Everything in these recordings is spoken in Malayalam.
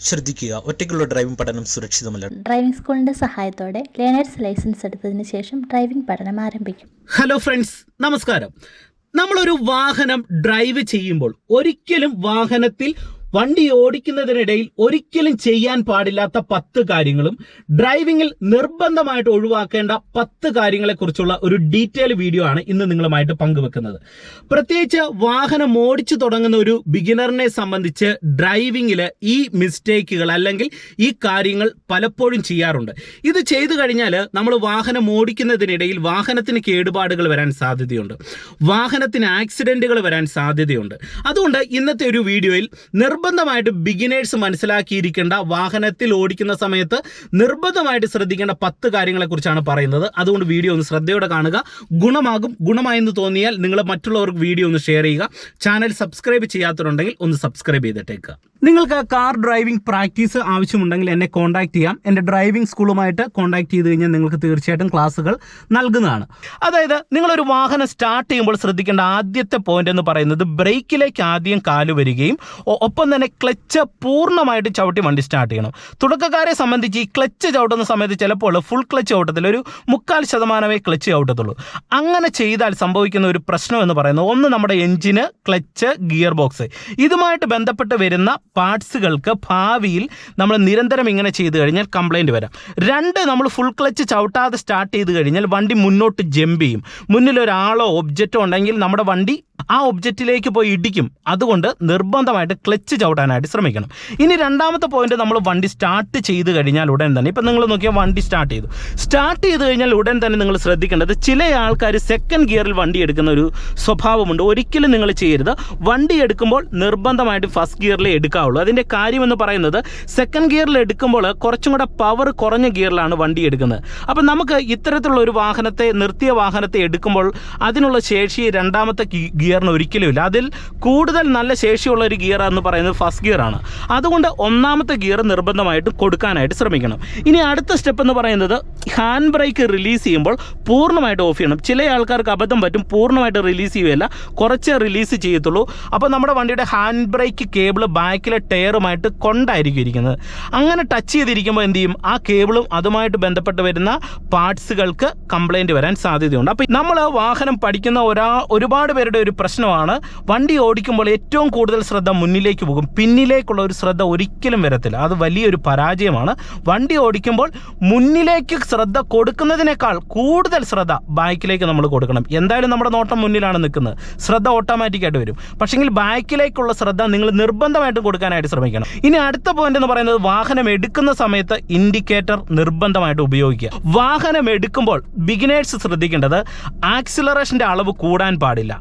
ശ്രദ്ധിക്കുക. ഒറ്റയ്ക്കുള്ള ഡ്രൈവിംഗ് പഠനം സുരക്ഷിതമല്ല. ഡ്രൈവിംഗ് സ്കൂളിന്റെ സഹായത്തോടെ ലേണേഴ്സ് ലൈസൻസ് എടുത്തതിന് ശേഷം ഡ്രൈവിംഗ് പഠനം ആരംഭിക്കും. ഹലോ ഫ്രണ്ട്സ് നമസ്കാരം. നമ്മളൊരു വാഹനം ഡ്രൈവ് ചെയ്യുമ്പോൾ ഒരിക്കലും വാഹനത്തിൽ വണ്ടി ഓടിക്കുന്നതിനിടയിൽ ഒരിക്കലും ചെയ്യാൻ പാടില്ലാത്ത പത്ത് കാര്യങ്ങളും ഡ്രൈവിംഗിൽ നിർബന്ധമായിട്ട് ഒഴിവാക്കേണ്ട പത്ത് കാര്യങ്ങളെക്കുറിച്ചുള്ള ഒരു ഡീറ്റെയിൽ വീഡിയോ ആണ് ഇന്ന് നിങ്ങളുമായിട്ട് പങ്കുവെക്കുന്നത്. പ്രത്യേകിച്ച് വാഹനം ഓടിച്ചു തുടങ്ങുന്ന ഒരു ബിഗിനറിനെ സംബന്ധിച്ച് ഡ്രൈവിംഗിൽ ഈ മിസ്റ്റേക്കുകൾ അല്ലെങ്കിൽ ഈ കാര്യങ്ങൾ പലപ്പോഴും ചെയ്യാറുണ്ട്. ഇത് ചെയ്തു കഴിഞ്ഞാൽ നമ്മൾ വാഹനം ഓടിക്കുന്നതിനിടയിൽ വാഹനത്തിന് കേടുപാടുകൾ വരാൻ സാധ്യതയുണ്ട്. വാഹനത്തിന് ആക്സിഡന്റുകൾ വരാൻ സാധ്യതയുണ്ട്. അതുകൊണ്ട് ഇന്നത്തെ ഒരു വീഡിയോയിൽ നിർബന്ധമായിട്ട് ബിഗിനേഴ്സ് മനസ്സിലാക്കിയിരിക്കേണ്ട വാഹനത്തിൽ ഓടിക്കുന്ന സമയത്ത് നിർബന്ധമായിട്ട് ശ്രദ്ധിക്കേണ്ട പത്ത് കാര്യങ്ങളെക്കുറിച്ചാണ് പറയുന്നത്. അതുകൊണ്ട് വീഡിയോ ഒന്ന് ശ്രദ്ധയോടെ കാണുക. ഗുണമാകും. ഗുണമായെന്ന് തോന്നിയാൽ നിങ്ങൾ മറ്റുള്ളവർക്ക് വീഡിയോ ഒന്ന് ഷെയർ ചെയ്യുക. ചാനൽ സബ്സ്ക്രൈബ് ചെയ്യാത്തവരുണ്ടെങ്കിൽ ഒന്ന് സബ്സ്ക്രൈബ് ചെയ്തിട്ടേക്കുക നിങ്ങൾക്ക് കാർ ഡ്രൈവിംഗ് പ്രാക്ടീസ് ആവശ്യമുണ്ടെങ്കിൽ എന്നെ കോൺടാക്ട് ചെയ്യാം. എന്റെ ഡ്രൈവിംഗ് സ്കൂളുമായിട്ട് കോൺടാക്ട് ചെയ്ത് കഴിഞ്ഞാൽ നിങ്ങൾക്ക് തീർച്ചയായിട്ടും ക്ലാസ്സുകൾ നൽകുന്നതാണ്. അതായത് നിങ്ങളൊരു വാഹനം സ്റ്റാർട്ട് ചെയ്യുമ്പോൾ ശ്രദ്ധിക്കേണ്ട ആദ്യത്തെ പോയിന്റ് എന്ന് പറയുന്നത് ബ്രേക്കിലേക്ക് ആദ്യം കാൽ വരികയും ഒ- ഒപ്പം തന്നെ ക്ലച്ച് പൂർണമായിട്ട് ചവിട്ടി വണ്ടി സ്റ്റാർട്ട് ചെയ്യണം. തുടക്കക്കാരെ സംബന്ധിച്ച് ഈ ക്ലച്ച് ചവിട്ടുന്ന സമയത്ത് ചിലപ്പോൾ ഫുൾ ക്ലച്ച് ചവിട്ടത്തിൽ ഒരു മുക്കാൽ ശതമാനമേ ക്ലച്ച് ചവിട്ടത്തുള്ളൂ. അങ്ങനെ ചെയ്താൽ സംഭവിക്കുന്ന ഒരു പ്രശ്നം എന്ന് പറയുന്നത് ഒന്ന് നമ്മുടെ എഞ്ചിന് ക്ലച്ച് ഗിയർ ബോക്സ് ഇതുമായിട്ട് ബന്ധപ്പെട്ട് വരുന്ന പാർട്സുകൾക്ക് ഭാവിയിൽ നമ്മൾ നിരന്തരം ഇങ്ങനെ ചെയ്തു കഴിഞ്ഞാൽ കംപ്ലൈന്റ് വരാം. രണ്ട് നമ്മൾ ഫുൾ ക്ലച്ച് ചവിട്ടാതെ സ്റ്റാർട്ട് ചെയ്ത് കഴിഞ്ഞാൽ വണ്ടി മുന്നോട്ട് ജമ്പ് ചെയ്യും. മുന്നിൽ ഒരാളോ ഒബ്ജക്റ്റോ ഉണ്ടെങ്കിൽ നമ്മുടെ വണ്ടി ആ ഒബ്ജക്റ്റിലേക്ക് പോയി ഇടിക്കും. അതുകൊണ്ട് നിർബന്ധമായിട്ട് ക്ലച്ച് ചവിട്ടാനായിട്ട് ശ്രമിക്കണം. ഇനി രണ്ടാമത്തെ പോയിന്റ് നമ്മൾ വണ്ടി സ്റ്റാർട്ട് ചെയ്ത് കഴിഞ്ഞാൽ ഉടൻ തന്നെ ഇപ്പം നിങ്ങൾ നോക്കിയാൽ വണ്ടി സ്റ്റാർട്ട് ചെയ്തു. സ്റ്റാർട്ട് ചെയ്ത് കഴിഞ്ഞാൽ ഉടൻ തന്നെ നിങ്ങൾ ശ്രദ്ധിക്കേണ്ടത് ചില ആൾക്കാർ സെക്കൻഡ് ഗിയറിൽ വണ്ടി എടുക്കുന്ന ഒരു സ്വഭാവമുണ്ട്. ഒരിക്കലും നിങ്ങൾ ചെയ്യരുത്. വണ്ടി എടുക്കുമ്പോൾ നിർബന്ധമായിട്ട് ഫസ്റ്റ് ഗിയറിലേ എടുക്കാവുള്ളൂ. അതിന്റെ കാര്യമെന്ന് പറയുന്നത് സെക്കൻഡ് ഗിയറിൽ എടുക്കുമ്പോൾ കുറച്ചും കൂടെ പവർ കുറഞ്ഞ ഗിയറിലാണ് വണ്ടി എടുക്കുന്നത്. അപ്പം നമുക്ക് ഇത്തരത്തിലുള്ള ഒരു വാഹനത്തെ നിർത്തിയ വാഹനത്തെ എടുക്കുമ്പോൾ അതിനുള്ള ശേഷി രണ്ടാമത്തെ ഗിയറിന് ഒരിക്കലും ഇല്ല. അതിൽ കൂടുതൽ നല്ല ശേഷിയുള്ള ഒരു ഗിയർ എന്ന് പറയുന്നത് ഫസ്റ്റ് ഗിയറാണ് അതുകൊണ്ട് ഒന്നാമത്തെ ഗിയർ നിർബന്ധമായിട്ട് കൊടുക്കാനായിട്ട് ശ്രമിക്കണം. ഇനി അടുത്ത സ്റ്റെപ്പ് എന്ന് പറയുന്നത് ഹാൻഡ് ബ്രേക്ക് റിലീസ് ചെയ്യുമ്പോൾ പൂർണമായിട്ട് ഓഫ് ചെയ്യണം. ചില ആൾക്കാർക്ക് അബദ്ധം പറ്റും പൂർണമായിട്ട് റിലീസ് ചെയ്യുകയല്ല. കുറച്ചേ റിലീസ് ചെയ്യത്തുള്ളൂ. അപ്പോൾ നമ്മുടെ വണ്ടിയുടെ ഹാൻഡ് ബ്രേക്ക് കേബിൾ ബാക്കിലെ ടയറുമായിട്ട് കൊണ്ടായിരിക്കും ഇരിക്കുന്നത് അങ്ങനെ ടച്ച് ചെയ്തിരിക്കുമ്പോൾ എന്ത് ചെയ്യും? ആ കേബിളും അതുമായിട്ട് ബന്ധപ്പെട്ട് വരുന്ന പാർട്സുകൾക്ക് കംപ്ലൈന്റ് വരാൻ സാധ്യതയുണ്ട്. അപ്പോൾ നമ്മൾ വാഹനം പഠിക്കുന്ന ഒരാ ഒരുപാട് പേരുടെ ഒരു പ്രശ്നമാണ്. വണ്ടി ഓടിക്കുമ്പോൾ ഏറ്റവും കൂടുതൽ ശ്രദ്ധ മുന്നിലേക്ക് പോകും. പിന്നിലേക്കുള്ള ഒരു ശ്രദ്ധ ഒരിക്കലും വരത്തില്ല. അത് വലിയൊരു പരാജയമാണ്. വണ്ടി ഓടിക്കുമ്പോൾ മുന്നിലേക്ക് ശ്രദ്ധ കൊടുക്കുന്നതിനേക്കാൾ കൂടുതൽ ശ്രദ്ധ ബാക്കിലേക്ക് നമ്മൾ കൊടുക്കണം. എന്തായാലും നമ്മുടെ നോട്ടം മുന്നിലാണ് നിൽക്കുന്നത്. ശ്രദ്ധ ഓട്ടോമാറ്റിക്കായിട്ട് വരും. പക്ഷെങ്കിൽ ബാക്കിലേക്കുള്ള ശ്രദ്ധ നിങ്ങൾ നിർബന്ധമായിട്ടും കൊടുക്കാനായിട്ട് ശ്രമിക്കണം. ഇനി അടുത്ത പോയിന്റ് എന്ന് പറയുന്നത് വാഹനം എടുക്കുന്ന സമയത്ത് ഇൻഡിക്കേറ്റർ നിർബന്ധമായിട്ട് ഉപയോഗിക്കുക. വാഹനം എടുക്കുമ്പോൾ ബിഗിനേഴ്സ് ശ്രദ്ധിക്കേണ്ടത് ആക്സിലറേഷന്റെ അളവ് കൂടാൻ പാടില്ല.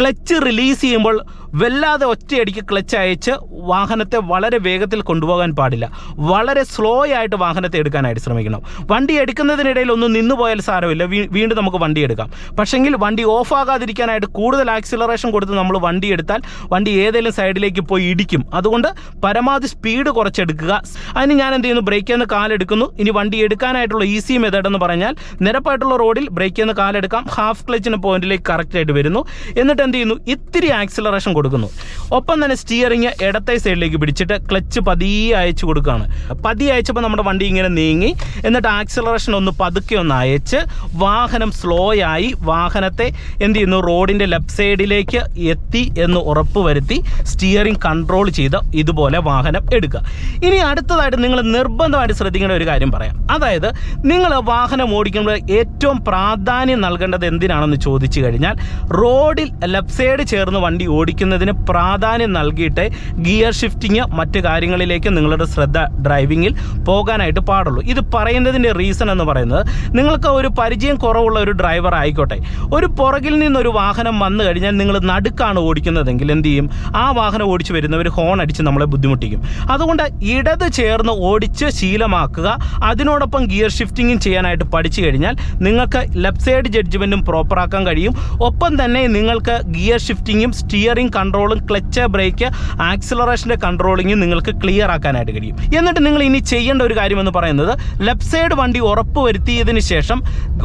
ക്ലച്ച് റിലീസ് ചെയ്യുമ്പോൾ വല്ലാതെ ഒറ്റയടിക്ക് ക്ലച്ച് അയച്ച് വാഹനത്തെ വളരെ വേഗത്തിൽ കൊണ്ടുപോകാൻ പാടില്ല. വളരെ സ്ലോ ആയിട്ട് വാഹനത്തെ എടുക്കാനായിട്ട് ശ്രമിക്കണം. വണ്ടി എടുക്കുന്നതിനിടയിൽ ഒന്ന് നിന്നുപോയാൽ സാരമില്ല. വീണ്ടും നമുക്ക് വണ്ടി എടുക്കാം. പക്ഷെങ്കിൽ വണ്ടി ഓഫ് ആകാതിരിക്കാനായിട്ട് കൂടുതൽ ആക്സിലറേഷൻ കൊടുത്ത് നമ്മൾ വണ്ടി എടുത്താൽ വണ്ടി ഏതെങ്കിലും സൈഡിലേക്ക് പോയി ഇടിക്കും. അതുകൊണ്ട് പരമാവധി സ്പീഡ് കുറച്ചെടുക്കുക. അതിന് ഞാൻ എന്ത് ചെയ്യുന്നു? ബ്രേക്കിൽ നിന്ന് കാലെടുക്കുന്നു ഇനി വണ്ടി എടുക്കാനായിട്ടുള്ള ഈസി മെത്തേഡ് എന്ന് പറഞ്ഞാൽ നിരപ്പായിട്ടുള്ള റോഡിൽ ബ്രേക്കിൽ നിന്ന് കാലെടുക്കാം ഹാഫ് ക്ലച്ചിന് പോയിന്റിലേക്ക് കറക്റ്റായിട്ട് വരുന്നു. എന്നിട്ട് എന്ത് ചെയ്യുന്നു ഇത്തിരി ആക്സിലറേഷൻ കൊടുക്കുന്നു. ഒപ്പം തന്നെ സ്റ്റിയറിങ് ഇടത്തെ സൈഡിലേക്ക് പിടിച്ചിട്ട് ക്ലച്ച് പതിയെ അയച്ചു കൊടുക്കുകയാണ്. പതിയെ അയച്ചപ്പോൾ നമ്മുടെ വണ്ടി ഇങ്ങനെ നീങ്ങി. എന്നിട്ട് ആക്സിലറേഷൻ ഒന്ന് പതുക്കെ ഒന്ന് അയച്ച് വാഹനം സ്ലോ ആയി. വാഹനത്തെ എന്ത് ചെയ്യുന്നു? റോഡിന്റെ ലെഫ്റ്റ് സൈഡിലേക്ക് എത്തി എന്ന് ഉറപ്പ് വരുത്തി സ്റ്റിയറിംഗ് കൺട്രോൾ ചെയ്ത് ഇതുപോലെ വാഹനം എടുക്കുക. ഇനി അടുത്തതായിട്ട് നിങ്ങൾ നിർബന്ധമായിട്ട് ശ്രദ്ധിക്കേണ്ട ഒരു കാര്യം പറയാം. അതായത് നിങ്ങൾ വാഹനം ഓടിക്കുമ്പോൾ ഏറ്റവും പ്രാധാന്യം നൽകേണ്ടത് എന്തിനാണെന്ന് ചോദിച്ചു കഴിഞ്ഞാൽ റോഡിൽ ലെഫ്റ്റ് സൈഡ് ചേർന്ന് വണ്ടി ഓടിക്കുന്നതിന് പ്രാധാന്യം നൽകിയിട്ട് ഗിയർ ഷിഫ്റ്റിങ് മറ്റ് കാര്യങ്ങളിലേക്ക് നിങ്ങളുടെ ശ്രദ്ധ ഡ്രൈവിങ്ങിൽ പോകാനായിട്ട് പാടുള്ളൂ. ഇത് പറയുന്നതിന്റെ റീസൺ എന്ന് പറയുന്നത് നിങ്ങൾക്ക് ഒരു പരിചയം കുറവുള്ള ഒരു ഡ്രൈവർ ആയിക്കോട്ടെ. ഒരു പുറകിൽ നിന്നൊരു വാഹനം വന്നു കഴിഞ്ഞാൽ നിങ്ങൾ നടുക്കാണ് ഓടിക്കുന്നതെങ്കിൽ എന്ത് ചെയ്യും? ആ വാഹനം ഓടിച്ച് വരുന്നവർ ഹോൺ അടിച്ച് നമ്മളെ ബുദ്ധിമുട്ടിക്കും. അതുകൊണ്ട് ഇടത് ചേർന്ന് ഓടിച്ച് ശീലമാക്കുക. അതിനോടൊപ്പം ഗിയർ ഷിഫ്റ്റിങ്ങും ചെയ്യാനായിട്ട് പഠിച്ചു കഴിഞ്ഞാൽ നിങ്ങൾക്ക് ലെഫ്റ്റ് സൈഡ് ജഡ്ജ്മെന്റും പ്രോപ്പറാക്കാൻ കഴിയും. ഒപ്പം തന്നെ നിങ്ങൾക്ക് ഗിയർ ഷിഫ്റ്റിങ്ങും സ്റ്റിയറിംഗ് കൺട്രോളും ക്ലച്ച് ബ്രേക്ക് ആക്സിലറേഷന്റെ കൺട്രോളിങ്ങും നിങ്ങൾക്ക് ക്ലിയർ ആക്കാനായിട്ട് കഴിയും. എന്നിട്ട് നിങ്ങൾ ഇനി ചെയ്യേണ്ട ഒരു കാര്യം എന്ന് പറയുന്നത് ലെഫ്റ്റ് സൈഡ് വണ്ടി ഉറപ്പ് വരുത്തിയതിന് ശേഷം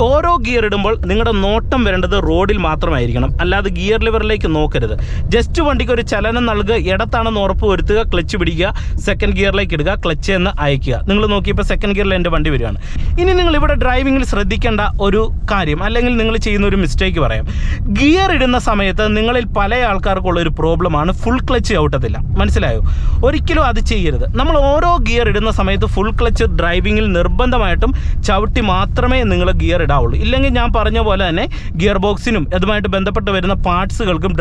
ഓരോ ഗിയർ ഇടുമ്പോൾ നിങ്ങളുടെ നോട്ടം വരേണ്ടത് റോഡിൽ മാത്രമായിരിക്കണം. അല്ലാതെ ഗിയർ ലിവറിലേക്ക് നോക്കരുത്. ജസ്റ്റ് വണ്ടിക്ക് ഒരു ചലനം നൽകുക ഇടത്താണെന്ന് ഉറപ്പ് വരുത്തുക ക്ലച്ച് പിടിക്കുക സെക്കൻഡ് ഗിയറിലേക്ക് ഇടുക ക്ലച്ച് എന്ന് അയക്കുക നിങ്ങൾ നോക്കിയപ്പോൾ സെക്കൻഡ് ഗിയറിൽ എന്റെ വണ്ടി വരികയാണ്. ഇനി നിങ്ങൾ ഇവിടെ ഡ്രൈവിങ്ങിൽ ശ്രദ്ധിക്കേണ്ട ഒരു കാര്യം അല്ലെങ്കിൽ നിങ്ങൾ ചെയ്യുന്ന ഒരു മിസ്റ്റേക്ക് പറയാം. ഗിയർ ഇടുന്ന സമയത്ത് നിങ്ങളിൽ പല ആൾക്കാർക്കുള്ള ഒരു പ്രോബ്ലമാണ് ഫുൾ ക്ലച്ച് ഔട്ടത്തില്ല. മനസ്സിലായോ? ഒരിക്കലും അത് ചെയ്യരുത്. നമ്മൾ ഓരോ ഗിയർ ഇടുന്ന സമയത്ത് ഫുൾ ക്ലച്ച് ഡ്രൈവിങ്ങിൽ നിർബന്ധമായിട്ടും ചവിട്ടി മാത്രമേ നിങ്ങൾ ഗിയർ ഇടാവുള്ളൂ. ഇല്ലെങ്കിൽ ഞാൻ പറഞ്ഞ പോലെ തന്നെ ഗിയർ ബോക്സിനും അതുമായിട്ട് ബന്ധപ്പെട്ട് വരുന്ന പാർട്സുകൾക്കും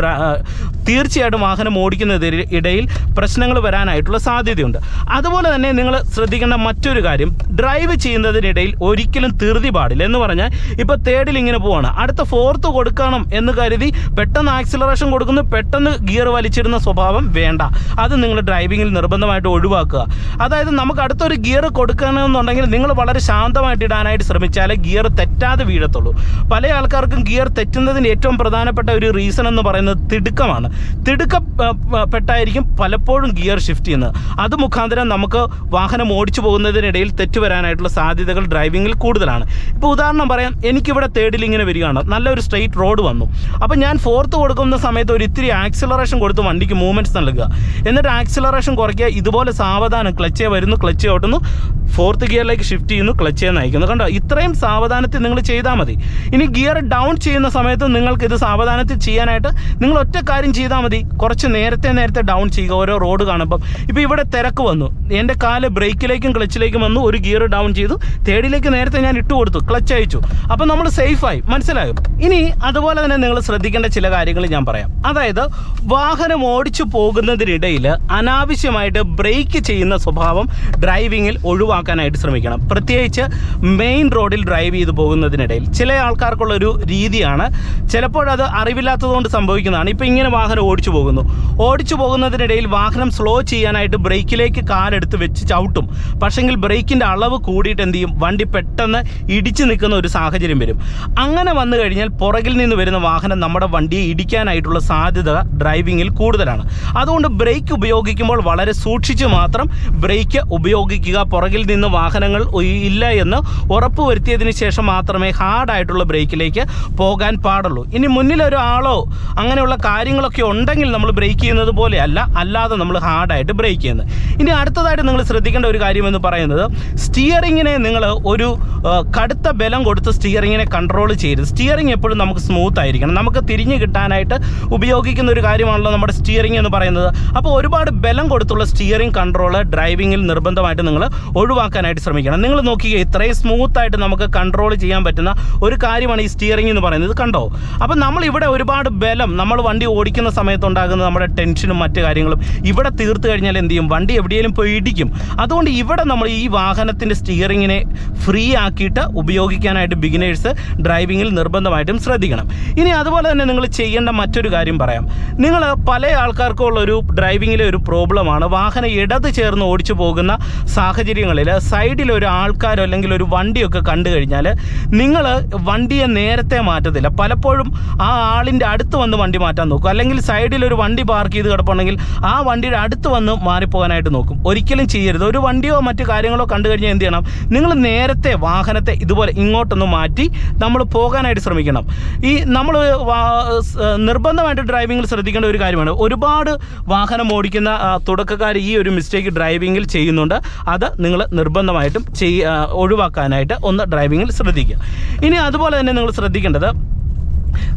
തീർച്ചയായിട്ടും വാഹനം ഓടിക്കുന്നതിന് ഇടയിൽ പ്രശ്നങ്ങൾ വരാനായിട്ടുള്ള സാധ്യതയുണ്ട്. അതുപോലെ തന്നെ നിങ്ങൾ ശ്രദ്ധിക്കേണ്ട മറ്റൊരു കാര്യം. ഡ്രൈവ് ചെയ്യുന്നതിനിടയിൽ ഒരിക്കലും തീർതി പാടില്ല എന്ന് പറഞ്ഞാൽ ഇപ്പോൾ തേർഡിൽ ഇങ്ങനെ പോവാണ്. അടുത്ത ഫോർത്ത് കൊടുക്കണം എന്ന് കരുതി പെട്ടെന്ന് ആക്സിലറേഷൻ കൊടുക്കുന്നു പെട്ടെന്ന് ഗിയർ വലിച്ചിടുന്ന സ്വഭാവം വേണ്ട. അത് നിങ്ങൾ ഡ്രൈവിങ്ങിൽ നിർബന്ധമായിട്ട് ഒഴിവാക്കുക. അതായത് നമുക്ക് അടുത്തൊരു ഗിയർ കൊടുക്കണമെന്നുണ്ടെങ്കിൽ നിങ്ങൾ വളരെ ശാന്തമായിട്ട് ഇടാനായിട്ട് ശ്രമിച്ചാലേ ഗിയർ തെറ്റാതെ വീഴത്തുള്ളൂ. പല ആൾക്കാർക്കും ഗിയർ തെറ്റുന്നതിന് ഏറ്റവും പ്രധാനപ്പെട്ട ഒരു റീസൺ എന്ന് പറയുന്നത് തിടുക്കമാണ്. തിടുക്കപ്പെട്ടായിരിക്കും പലപ്പോഴും ഗിയർ ഷിഫ്റ്റ് ചെയ്യുന്നത്. അത് മുഖാന്തരം നമുക്ക് വാഹനം ഓടിച്ചു പോകുന്നതിനിടയിൽ തെറ്റ് വരാനായിട്ടുള്ള സാധ്യതകൾ ഡ്രൈവിങ്ങിൽ കൂടുതലാണ്. ഇപ്പോൾ ഉദാഹരണം പറയാം എനിക്കിവിടെ തേർഡിൽ ഇങ്ങനെ വരികയാണ്. നല്ലൊരു സ്ട്രെയിറ്റ് റോഡ് വന്നു. അപ്പോൾ ഞാൻ ഫോർത്ത് കൊടുക്കുന്ന സമയത്ത് ഒരു ഇത്തിരി ആക്സിലറേഷൻ കൊടുത്ത് വണ്ടിക്ക് മൂവ്മെന്റ്സ് നൽകുക. എന്നിട്ട് ആക്സിലറേഷൻ കുറയ്ക്കുക. ഇതുപോലെ സാവധാനം ക്ലച്ചേ വരുന്നു ക്ലച്ച് ഓട്ടുന്നു. ഫോർത്ത് ഗിയറിലേക്ക് ഷിഫ്റ്റ് ചെയ്യുന്നു ക്ലച്ചേ നയിക്കുന്നു. കണ്ടോ? ഇത്രയും സാവധാനത്തിൽ നിങ്ങൾ ചെയ്താൽ മതി. ഇനി ഗിയർ ഡൗൺ ചെയ്യുന്ന സമയത്ത് നിങ്ങൾക്ക് ഇത് സാവധാനത്തിൽ ചെയ്യാനായിട്ട് നിങ്ങൾ ഒറ്റ കാര്യം ചെയ്താൽ മതി. കുറച്ച് നേരത്തെ നേരത്തെ ഡൗൺ ചെയ്യുക ഓരോ റോഡ് കാണുമ്പം. ഇപ്പോൾ ഇവിടെ തിരക്ക് വന്നു. എന്റെ കാൽ ബ്രേക്കിലേക്കും ക്ലച്ചിലേക്കും വന്നു. ഒരു ഗിയർ ഡൗൺ ചെയ്തു. തേർഡിലേക്ക് നേരത്തെ ഞാൻ ഇട്ട് കൊടുത്തു ക്ലച്ച് അയച്ചു അപ്പം നമ്മൾ സേഫായി മനസ്സിലായോ? ഇനി അതുപോലെ തന്നെ നിങ്ങൾ ശ്രദ്ധിക്കേണ്ട ചില കാര്യങ്ങൾ ഞാൻ പറയാം. അതായത് വാഹനം ഓടിച്ചു പോകുന്നതിനിടയിൽ അനാവശ്യമായിട്ട് ബ്രേക്ക് ചെയ്യുന്ന സ്വഭാവം ഡ്രൈവിങ്ങിൽ ഒഴിവാക്കാനായിട്ട് ശ്രമിക്കണം. പ്രത്യേകിച്ച് മെയിൻ റോഡിൽ ഡ്രൈവ് ചെയ്ത് പോകുന്നതിനിടയിൽ. ചില ആൾക്കാർക്കുള്ള ഒരു രീതിയാണ് ചിലപ്പോഴത് അറിവില്ലാത്തതുകൊണ്ട് സംഭവിക്കുന്നതാണ്. ഇപ്പോൾ ഇങ്ങനെ വാഹനം ഓടിച്ചു പോകുന്നു. ഓടിച്ചു പോകുന്നതിനിടയിൽ വാഹനം സ്ലോ ചെയ്യാനായിട്ട് ബ്രേക്കിലേക്ക് കാലെടുത്ത് വെച്ച് ചവിട്ടും. പക്ഷെങ്കിൽ ബ്രേക്കിന്റെ അളവ് കൂടിയിട്ട് എന്ത് ചെയ്യും? വണ്ടി പെട്ടെന്ന് ഇടിച്ചു നിൽക്കുന്ന ഒരു സാഹചര്യം വരും. അങ്ങനെ വന്നു കഴിഞ്ഞാൽ പുറകിൽ നിന്ന് വരുന്ന വാഹനം നമ്മുടെ വണ്ടിയെ ഇടിക്കാനായിട്ടുള്ള സാധ്യത ഡ്രൈവിങ്ങിൽ കൂടുതലാണ്. അതുകൊണ്ട് ബ്രേക്ക് ഉപയോഗിക്കുമ്പോൾ വളരെ സൂക്ഷിച്ച് മാത്രം ബ്രേക്ക് ഉപയോഗിക്കുക. പുറകിൽ നിന്ന് വാഹനങ്ങൾ ഇല്ല എന്ന് ഉറപ്പ് വരുത്തിയതിന് ശേഷം മാത്രമേ ഹാർഡായിട്ടുള്ള ബ്രേക്കിലേക്ക് പോകാൻ പാടുള്ളൂ. ഇനി മുന്നിൽ ഒരാളോ അങ്ങനെയുള്ള കാര്യങ്ങളൊക്കെ ഉണ്ടെങ്കിൽ നമ്മൾ ബ്രേക്ക് ചെയ്യുന്നത് പോലെ അല്ല. അല്ലാതെ നമ്മൾ ഹാർഡായിട്ട് ബ്രേക്ക് ചെയ്യുന്നത്. ഇനി അടുത്തതായിട്ട് നിങ്ങൾ ശ്രദ്ധിക്കേണ്ട ഒരു കാര്യമെന്ന് പറയുന്നത് സ്റ്റിയറിങ്ങിനെ നിങ്ങൾ ഒരു കടുത്ത ബലം കൊടുത്ത് സ്റ്റിയറിങ്ങിനെ കൺട്രോൾ ചെയ്ത് സ്റ്റിയറിംഗ് എപ്പോഴും നമുക്ക് സ്മൂത്ത് ആയിരിക്കണം. നമുക്ക് തിരിഞ്ഞ് കിട്ടാനായിട്ട് ഉപയോഗിക്കുന്ന ഒരു കാര്യമാണല്ലോ നമ്മുടെ സ്റ്റിയറിംഗ് എന്ന് പറയുന്നത്. അപ്പോൾ ഒരുപാട് ബലം കൊടുത്തുള്ള സ്റ്റിയറിംഗ് കൺട്രോൾ ഡ്രൈവിങ്ങിൽ നിർബന്ധമായിട്ട് നിങ്ങൾ ഒഴിവാക്കാനായിട്ട് ശ്രമിക്കണം. നിങ്ങൾ നോക്കിക്കുക ഇത്രയും സ്മൂത്തായിട്ട് നമുക്ക് കൺട്രോൾ ചെയ്യാൻ പറ്റുന്ന ഒരു കാര്യമാണ് ഈ സ്റ്റിയറിംഗ് എന്ന് പറയുന്നത്. കണ്ടോ? അപ്പോൾ നമ്മൾ ഇവിടെ ഒരുപാട് ബലം നമ്മൾ വണ്ടി ഓടിക്കുന്ന സമയത്തുണ്ടാകുന്ന നമ്മുടെ ടെൻഷനും മറ്റു കാര്യങ്ങളും ഇവിടെ തീർത്തു കഴിഞ്ഞാൽ എന്ത് ചെയ്യും? വണ്ടി എവിടെയെങ്കിലും പോയി ഇടിക്കും. അതുകൊണ്ട് ഇവിടെ നമ്മൾ ഈ വാഹനത്തിന്റെ സ്റ്റിയറിങ്ങിനെ ഫ്രീ ആക്കിയിട്ട് ഉപയോഗിക്കാനായിട്ട് ബിഗിനേഴ്സ് ഡ്രൈവിങ്ങിൽ നിർബന്ധമായിട്ടും ശ്രദ്ധിക്കണം. ഇനി അതുപോലെ തന്നെ നിങ്ങൾ ചെയ്യേണ്ട മറ്റൊരു കാര്യം പറയാം. നിങ്ങൾ പല ആൾക്കാർക്കും ഉള്ളൊരു ഡ്രൈവിങ്ങിലെ ഒരു പ്രോബ്ലമാണ് വാഹനം ഇടത് ചേർന്ന് ഓടിച്ചു പോകുന്ന സാഹചര്യങ്ങളിൽ സൈഡിൽ ഒരു ആൾക്കാരോ അല്ലെങ്കിൽ ഒരു വണ്ടിയൊക്കെ കണ്ടു കഴിഞ്ഞാൽ നിങ്ങൾ വണ്ടിയെ നേരത്തെ മാറ്റത്തില്ല. പലപ്പോഴും ആ ആളിന്റെ അടുത്ത് വന്ന് വണ്ടി മാറ്റാൻ നോക്കും. അല്ലെങ്കിൽ സൈഡിൽ ഒരു വണ്ടി പാർക്ക് ചെയ്ത് കിടപ്പുണ്ടെങ്കിൽ ആ വണ്ടിയുടെ അടുത്ത് വന്ന് മാറിപ്പോകാനായിട്ട് നോക്കും. ഒരിക്കലും ചെയ്യരുത്. ഒരു വണ്ടിയോ മറ്റു കാര്യങ്ങളോ കണ്ടു കഴിഞ്ഞാൽ എന്ത് ചെയ്യണം? നിങ്ങൾ നേരത്തെ വാഹനത്തെ ഇതുപോലെ ഇങ്ങോട്ടൊന്ന് മാറ്റി നമ്മൾ പോകാനായിട്ട് ശ്രമിക്കണം. ഈ നമ്മൾ നിർബന്ധമായിട്ട് ഡ്രൈവിംഗിൽ ശ്രദ്ധിക്കേണ്ട ഒരു കാര്യമാണ്. ഒരുപാട് വാഹനം ഓടിക്കുന്ന തുടക്കക്കാർ ഈ ഒരു മിസ്റ്റേക്ക് ഡ്രൈവിംഗിൽ ചെയ്യുന്നുണ്ട്. അത് നിങ്ങൾ നിർബന്ധമായിട്ടും ചെയ് ഒഴിവാക്കാനായിട്ട് ഒന്ന് ഡ്രൈവിംഗിൽ ശ്രദ്ധിക്കുക. ഇനി അതുപോലെ തന്നെ നിങ്ങൾ ശ്രദ്ധിക്കേണ്ടത്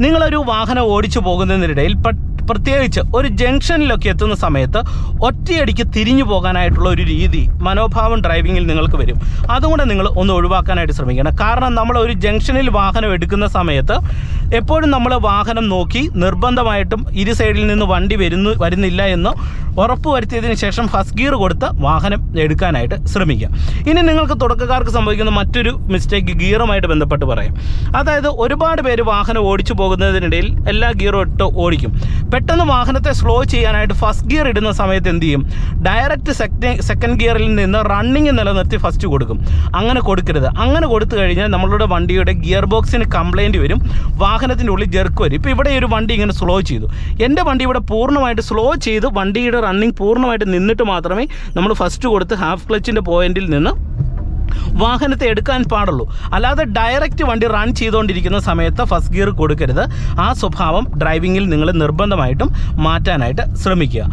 നിങ്ങളൊരു വാഹനം ഓടിച്ചു പോകുന്നതിനിടയിൽ പ- പ്രത്യേകിച്ച് ഒരു ജംഗ്ഷനിലൊക്കെ എത്തുന്ന സമയത്ത് ഒറ്റയടിക്ക് തിരിഞ്ഞു പോകാനായിട്ടുള്ള ഒരു രീതി മനോഭാവം ഡ്രൈവിങ്ങിൽ നിങ്ങൾക്ക് വരും. അതുകൊണ്ട് നിങ്ങൾ ഒന്ന് ഒഴിവാക്കാനായിട്ട് ശ്രമിക്കണം. കാരണം നമ്മൾ ഒരു ജംഗ്ഷനിൽ വാഹനം എടുക്കുന്ന സമയത്ത് എപ്പോഴും നമ്മൾ വാഹനം നോക്കി നിർബന്ധമായിട്ടും ഇരു സൈഡിൽ നിന്ന് വണ്ടി വരുന്നു വരുന്നില്ല എന്ന് ഉറപ്പ് വരുത്തിയതിന് ശേഷം ഫസ്റ്റ് ഗിയർ കൊടുത്ത് വാഹനം എടുക്കാനായിട്ട് ശ്രമിക്കുക. ഇനി നിങ്ങൾക്ക് തുടക്കക്കാർക്ക് സംഭവിക്കുന്ന മറ്റൊരു മിസ്റ്റേക്ക് ഗിയറുമായിട്ട് ബന്ധപ്പെട്ട് പറയാം. അതായത് ഒരുപാട് പേര് വാഹനം ഓടിച്ചു പോകുന്നതിനിടയിൽ എല്ലാ ഗിയറും ഇട്ട് ഓടിക്കും. പെട്ടെന്ന് വാഹനത്തെ സ്ലോ ചെയ്യാനായിട്ട് ഫസ്റ്റ് ഗിയർ ഇടുന്ന സമയത്ത് എന്ത് ചെയ്യും? ഡയറക്റ്റ് സെക്കൻഡ് ഗിയറിൽ നിന്ന് റണ്ണിങ് നിലനിർത്തി ഫസ്റ്റ് കൊടുക്കും. അങ്ങനെ കൊടുക്കരുത്. അങ്ങനെ കൊടുത്തു കഴിഞ്ഞാൽ നമ്മളുടെ വണ്ടിയുടെ ഗിയർ ബോക്സിന് കംപ്ലൈന്റ് വരും. വാഹനത്തിന്റെ ഉള്ളിൽ ജെർക്ക് വരും. ഇപ്പോൾ ഇവിടെ ഒരു വണ്ടി ഇങ്ങനെ സ്ലോ ചെയ്തു. എന്റെ വണ്ടി ഇവിടെ പൂർണമായിട്ട് സ്ലോ ചെയ്ത് വണ്ടിയുടെ റണ്ണിങ് പൂർണമായിട്ട് നിന്നിട്ട് മാത്രമേ നമ്മൾ ഫസ്റ്റ് കൊടുത്ത് ഹാഫ് ക്ലച്ചിന്റെ പോയിന്റിൽ നിന്ന് വാഹനത്തെ എടുക്കാൻ പാടുള്ളൂ. അല്ലാതെ ഡയറക്റ്റ് വണ്ടി റൺ ചെയ്തുകൊണ്ടിരിക്കുന്ന സമയത്ത് ഫസ്റ്റ് ഗിയർ കൊടുക്കരുത്. ആ സ്വഭാവം ഡ്രൈവിങ്ങിൽ നിങ്ങൾ നിർബന്ധമായിട്ടും മാറ്റാനായിട്ട് ശ്രമിക്കുക.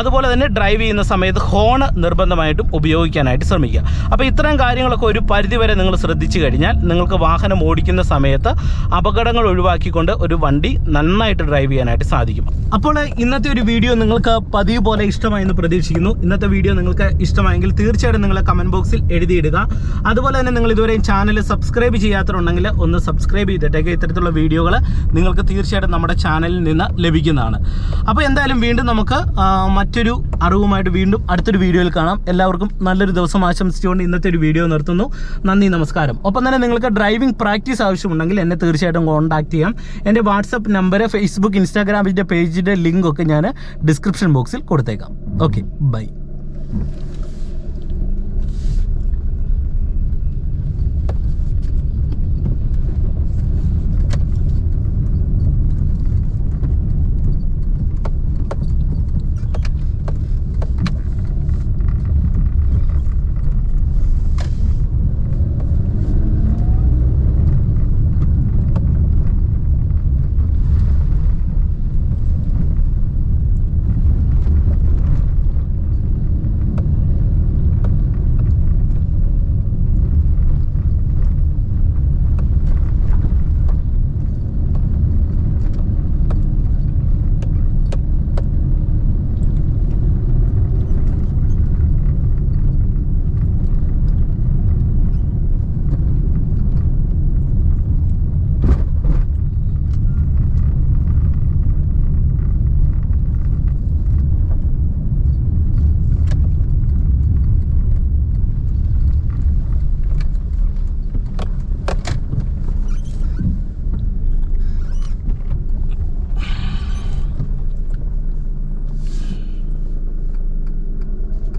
അതുപോലെ തന്നെ ഡ്രൈവ് ചെയ്യുന്ന സമയത്ത് ഹോണ് നിർബന്ധമായിട്ടും ഉപയോഗിക്കാനായിട്ട് ശ്രമിക്കുക. അപ്പോൾ ഇത്തരം കാര്യങ്ങളൊക്കെ ഒരു പരിധിവരെ നിങ്ങൾ ശ്രദ്ധിച്ചു കഴിഞ്ഞാൽ നിങ്ങൾക്ക് വാഹനം ഓടിക്കുന്ന സമയത്ത് അപകടങ്ങൾ ഒഴിവാക്കിക്കൊണ്ട് ഒരു വണ്ടി നന്നായിട്ട് ഡ്രൈവ് ചെയ്യാനായിട്ട് സാധിക്കും. അപ്പോൾ ഇന്നത്തെ ഒരു വീഡിയോ നിങ്ങൾക്ക് പതിവ് പോലെ ഇഷ്ടമായി എന്ന് പ്രതീക്ഷിക്കുന്നു. ഇന്നത്തെ വീഡിയോ നിങ്ങൾക്ക് ഇഷ്ടമായെങ്കിൽ തീർച്ചയായിട്ടും നിങ്ങൾ കമന്റ് ബോക്സിൽ എഴുതിയിടുക. അതുപോലെ തന്നെ നിങ്ങൾ ഇതുവരെയും ചാനൽ സബ്സ്ക്രൈബ് ചെയ്യാത്തതുണ്ടെങ്കിൽ ഒന്ന് സബ്സ്ക്രൈബ് ചെയ്തിട്ടേക്ക്. ഇത്തരത്തിലുള്ള വീഡിയോകൾ നിങ്ങൾക്ക് തീർച്ചയായിട്ടും നമ്മുടെ ചാനലിൽ നിന്ന് ലഭിക്കുന്നതാണ്. അപ്പോൾ എന്തായാലും വീണ്ടും നമുക്ക് മറ്റൊരു അറിവുമായിട്ട് വീണ്ടും അടുത്തൊരു വീഡിയോയിൽ കാണാം. എല്ലാവർക്കും നല്ലൊരു ദിവസം ആശംസിച്ചുകൊണ്ട് ഇന്നത്തെ ഒരു വീഡിയോ നിർത്തുന്നു. നന്ദി നമസ്കാരം. ഒപ്പം തന്നെ നിങ്ങൾക്ക് ഡ്രൈവിംഗ് പ്രാക്ടീസ് ആവശ്യമുണ്ടെങ്കിൽ എന്നെ തീർച്ചയായിട്ടും കോൺടാക്ട് ചെയ്യാം. എന്റെ വാട്സപ്പ് നമ്പർ ഫേസ്ബുക്ക് ഇൻസ്റ്റാഗ്രാമിന്റെ പേജിന്റെ ലിങ്കൊക്കെ ഞാൻ ഡിസ്ക്രിപ്ഷൻ ബോക്സിൽ കൊടുത്തേക്കാം. Okay bye